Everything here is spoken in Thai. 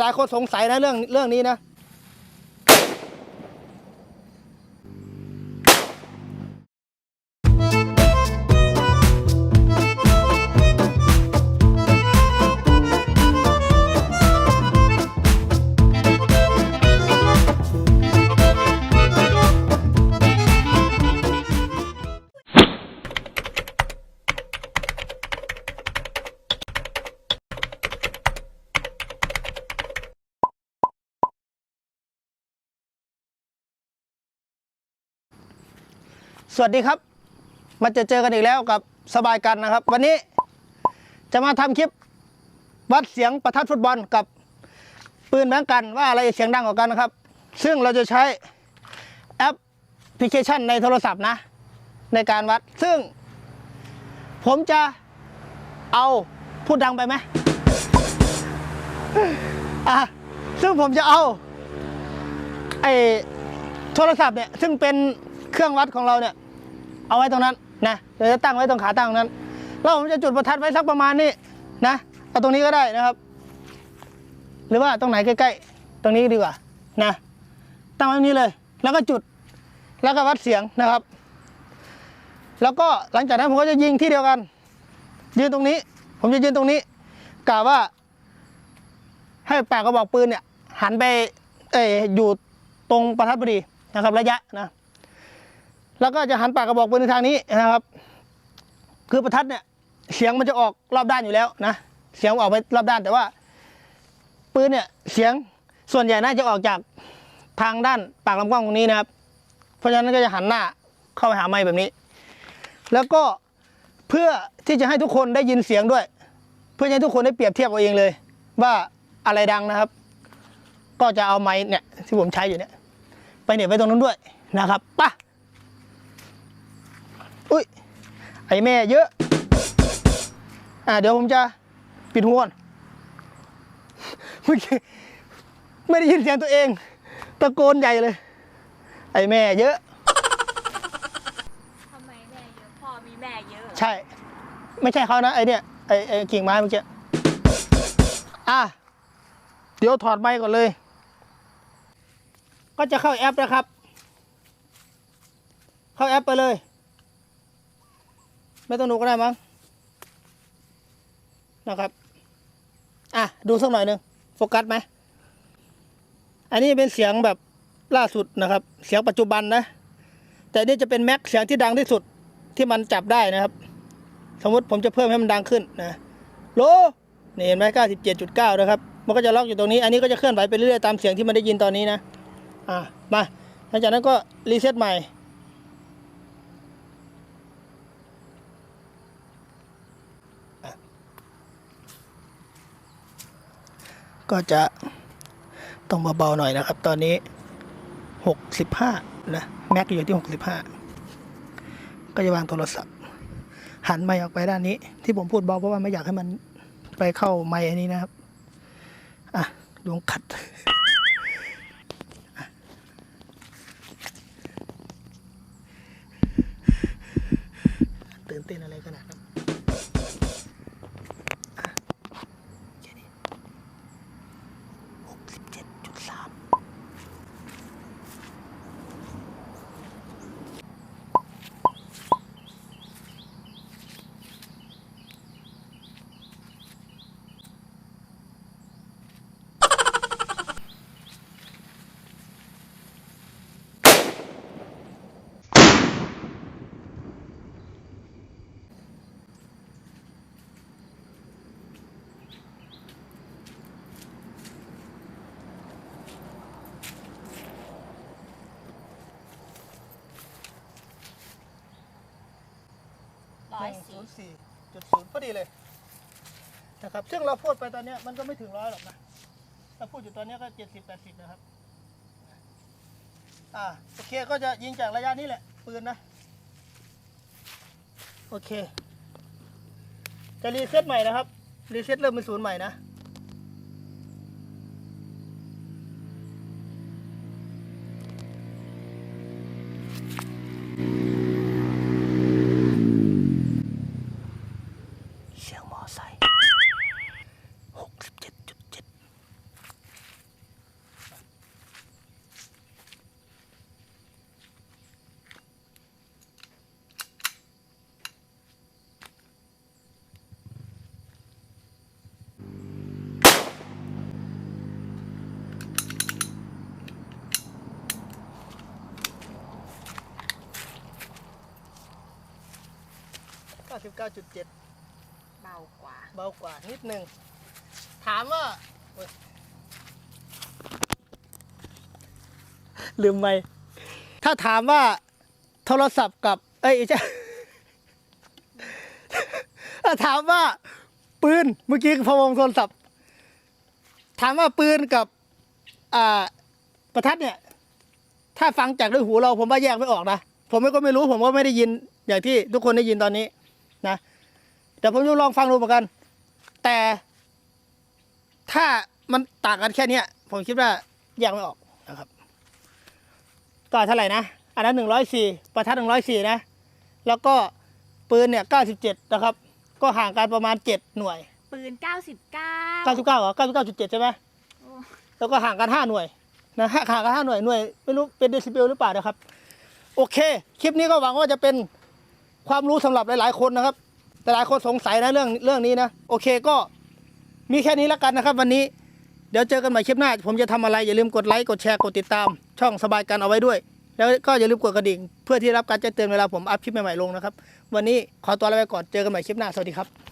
หลายคนสงสัยนะเรื่องเรื่องนี้นะ สวัสดีครับ มาจอเจอกันอีกแล้วกับสบายกันนะครับ วันนี้จะมาทำคลิปวัดเสียงประทัดฟุตบอลกับปืนแบงกันว่าอะไรเสียงดังกว่ากันนะครับ ซึ่งเราจะใช้แอปพลิเคชันในโทรศัพท์นะ ในการวัดซึ่ง ผมจะเอาพูดดังไปไหมอะซึ่งผมจะเอาไอโทรศัพท์เนี่ยซึ่งเป็นเครื่องวัดของเราเนี่ย เอาไว้ตรงนั้นนะเดี๋ยวจะตั้งไว้ตรงขาตั้งตรงนั้นแล้วผมจะจุดประทัดไว้สักประมาณนี้นะเอาตรงนี้ก็ได้นะครับ หรือว่าตรงไหนใกล้ๆ ตรงนี้ดีกว่านะตั้งไว้ตรงนี้เลย แล้วก็จุดแล้วก็วัดเสียงนะครับ แล้วก็หลังจากนั้นผมก็จะยิงที่เดียวกัน ยืนตรงนี้ ผมจะยืนตรงนี้กะว่า ให้ปากกระบอกปืนเนี่ยหันไปเอยอยู่ตรงประทัดพอดีนะครับระยะนะ แล้วก็จะหันปากกระบอกปืนในทางนี้นะครับ คือประทัดเนี่ยเสียงมันจะออกรอบด้านอยู่แล้วนะเสียงออกไปรอบด้านแต่ว่า ปืนเนี่ยเสียงส่วนใหญ่น่าจะออกจากทางด้านปากลำกล้องตรงนี้นะครับ เพราะฉะนั้นก็จะหันหน้าเข้าไปหาไม้แบบนี้ แล้วก็เพื่อที่จะให้ทุกคนได้ยินเสียงด้วย เพื่อให้ทุกคนได้เปรียบเทียบเอาเองเลย ว่าอะไรดังนะครับ ก็จะเอาไม้เนี่ยที่ผมใช้อยู่เนี่ยไปเหน็บไว้ตรงนู้นด้วยนะครับป่ะ อุ้ย ไอแม่เยอะ อ่าเดี๋ยวผมจะปิดหูก่อนเมื่อกี้ไม่ได้ยินเสียงตัวเอง ตะโกนใหญ่เลย ไอแม่เยอะ ทำไมแม่เยอะพ่อมีแม่เยอะเหรอใช่ ไม่ใช่เขานะ ไอเนี่ยไอไอกิ่งไม้เมื่อกี้ อะ เดี๋ยวถอดไม้ก่อนเลย ก็จะเข้าแอปนะครับ เข้าแอปไปเลย ไม่ต้องดูก็ได้มั้งนะครับ อะ ดูสักหน่อยหนึ่งโฟกัสไหม อันนี้เป็นเสียงแบบล่าสุดนะครับ เสียงปัจจุบันนะ แต่นี่จะเป็นแม็กเสียงที่ดังที่สุดที่มันจับได้นะครับ สมมติผมจะเพิ่มให้มันดังขึ้นนะโลนี่เห็นไหม97.9นะครับ มันก็จะล็อกอยู่ตรงนี้ อันนี้ก็จะเคลื่อนไหวไปเรื่อยๆตามเสียงที่มันได้ยินตอนนี้นะ อะ มา หลังจากนั้นก็รีเซ็ตใหม่ ก็จะต้องเบาๆหน่อยนะครับ ตอนนี้ 65 นะ แม็กอยู่ที่ 65 ก็จะวางโทรศัพท์ หันไมค์ออกไปด้านนี้ ที่ผมพูดเบาเพราะว่าไม่อยากให้มันไปเข้าไมค์อันนี้นะครับ อะลวงขัดตื่นเต้นอะไรขนาดนั้นอะแค่นี้หกสิบเจ็ดจุดสาม ร้อยสี่จุดศูนย์พอดีเลยนะครับ ซึ่งเราพูดไปตอนนี้มันก็ไม่ถึงร้อยหรอกนะเราพูดอยู่ตอนนี้ก็เจ็ดสิบแปดสิบนะครับ อ่าโอเคก็จะยิงจากระยะนี้แหละ ปืนนะ โอเค จะรีเซ็ตใหม่นะครับ รีเซ็ตเริ่มเป็นศูนย์ใหม่นะ เสียงมอไซค์หกสิบเจ็ดจุดเจ็ด 99.7 เบากว่า เบากว่านิดหนึ่ง ถามว่าโอ๊ยลืมไปถ้าถามว่าโทรศัพท์กับ เอ้ยใช่ถ้าถามว่า ปืนเมื่อกี้พะวงโทรศัพท์ ถามว่าปืนกับ อ่า ประทัดเนี่ย ถ้าฟังจากด้วยหูเราผมว่าแยกไม่ออกนะ ผมก็ไม่รู้ผมก็ไม่ได้ยินอย่างที่ทุกคนได้ยินตอนนี้ นะเดี๋ยวผมจะลองฟังดูเหมือนกัน แต่ถ้ามันต่างกันแค่เนี้ย ผมคิดว่าแยกไม่ออกนะครับก็เท่าไหร่นะ อันนั้นหนึ่งร้อยสี่ประทัดหนึ่งร้อยสี่นะ แล้วก็ปืนเนี่ยเก้าสิบเจ็ดนะครับ ก็ห่างกันประมาณเจ็ดหน่วย ปืน 99 เก้าสิบเก้าเหรอเก้าสิบเก้าจุดเจ็ดใช่ไหมโอ้ แล้วก็ห่างกันห้าหน่วยนะห่างกันห้าหน่วยหน่วย ไม่รู้เป็นเดซิเบลหรือเปล่านะครับ โอเค คลิปนี้ก็หวังว่าจะเป็น ความรู้สำหรับหลาย ๆ คนนะครับ แต่หลายคนสงสัยนะเรื่องเรื่องนี้นะ โอเคก็มีแค่นี้แล้วกันนะครับ วันนี้เดี๋ยวเจอกันใหม่คลิปหน้า ผมจะทำอะไรอย่าลืมกดไลค์กดแชร์กดติดตาม ช่องสบายกันเอาไว้ด้วย แล้วก็อย่าลืมกดกระดิ่ง เพื่อที่รับการแจ้งเตือนเวลาผมอัพคลิปใหม่ๆลงนะครับ วันนี้ขอตัวลาไปก่อนเจอกันใหม่คลิปหน้าสวัสดีครับ